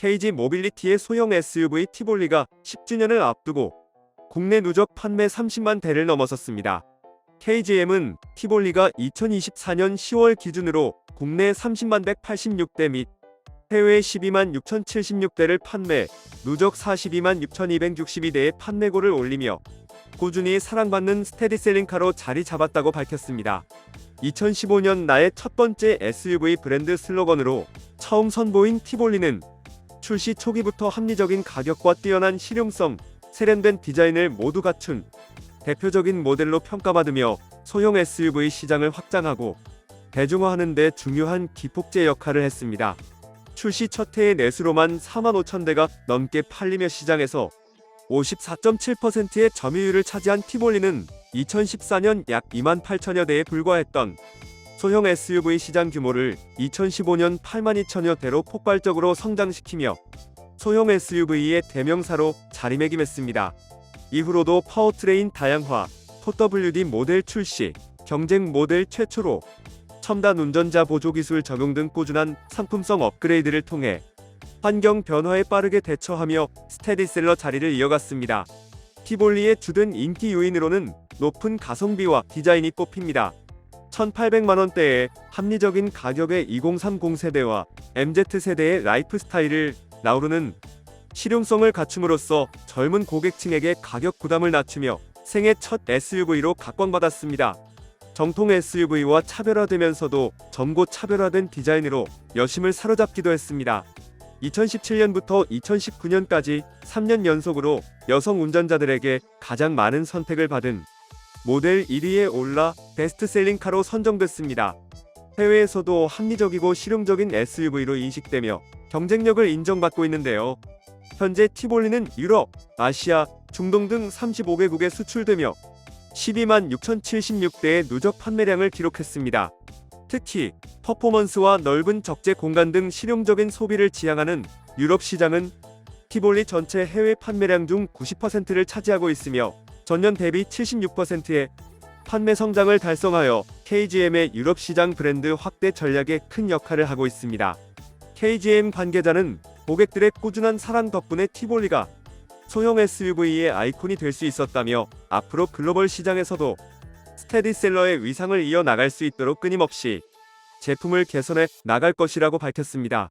KG 모빌리티의 소형 SUV 티볼리가 10주년을 앞두고 국내 누적 판매 30만 대를 넘어섰습니다. KGM은 티볼리가 2024년 10월 기준으로 국내 30만 186대 및 해외 12만 6,076대를 판매, 누적 42만 6,262대의 판매고를 올리며 꾸준히 사랑받는 스테디셀링카로 자리 잡았다고 밝혔습니다. 2015년 나의 첫 번째 SUV 브랜드 슬로건으로 처음 선보인 티볼리는 출시 초기부터 합리적인 가격과 뛰어난 실용성, 세련된 디자인을 모두 갖춘 대표적인 모델로 평가받으며 소형 SUV 시장을 확장하고 대중화하는 데 중요한 기폭제 역할을 했습니다. 출시 첫 해의 내수로만 4만 5천 대가 넘게 팔리며 시장에서 54.7%의 점유율을 차지한 티볼리는 2014년 약 2만 8천여 대에 불과했던 소형 SUV 시장 규모를 2015년 8만 2천여 대로 폭발적으로 성장시키며 소형 SUV의 대명사로 자리매김했습니다. 이후로도 파워트레인 다양화, 4WD 모델 출시, 경쟁 모델 최초로 첨단 운전자 보조 기술 적용 등 꾸준한 상품성 업그레이드를 통해 환경 변화에 빠르게 대처하며 스테디셀러 자리를 이어갔습니다. 티볼리의 주된 인기 요인으로는 높은 가성비와 디자인이 꼽힙니다. 1,800만 원대의 합리적인 가격의 2030 세대와 MZ 세대의 라이프 스타일을 나오르는 실용성을 갖춤으로써 젊은 고객층에게 가격 부담을 낮추며 생애 첫 SUV로 각광받았습니다. 정통 SUV와 차별화되면서도 점고 차별화된 디자인으로 여심을 사로잡기도 했습니다. 2017년부터 2019년까지 3년 연속으로 여성 운전자들에게 가장 많은 선택을 받은 모델 1위에 올라 베스트셀링 카로 선정됐습니다. 해외에서도 합리적이고 실용적인 SUV로 인식되며 경쟁력을 인정받고 있는데요. 현재 티볼리는 유럽, 아시아, 중동 등 35개국에 수출되며 12만 6,076대의 누적 판매량을 기록했습니다. 특히 퍼포먼스와 넓은 적재 공간 등 실용적인 소비를 지향하는 유럽 시장은 티볼리 전체 해외 판매량 중 90%를 차지하고 있으며 전년 대비 76%의 판매 성장을 달성하여 KGM의 유럽 시장 브랜드 확대 전략에 큰 역할을 하고 있습니다. KGM 관계자는 고객들의 꾸준한 사랑 덕분에 티볼리가 소형 SUV의 아이콘이 될 수 있었다며 앞으로 글로벌 시장에서도 스테디셀러의 위상을 이어나갈 수 있도록 끊임없이 제품을 개선해 나갈 것이라고 밝혔습니다.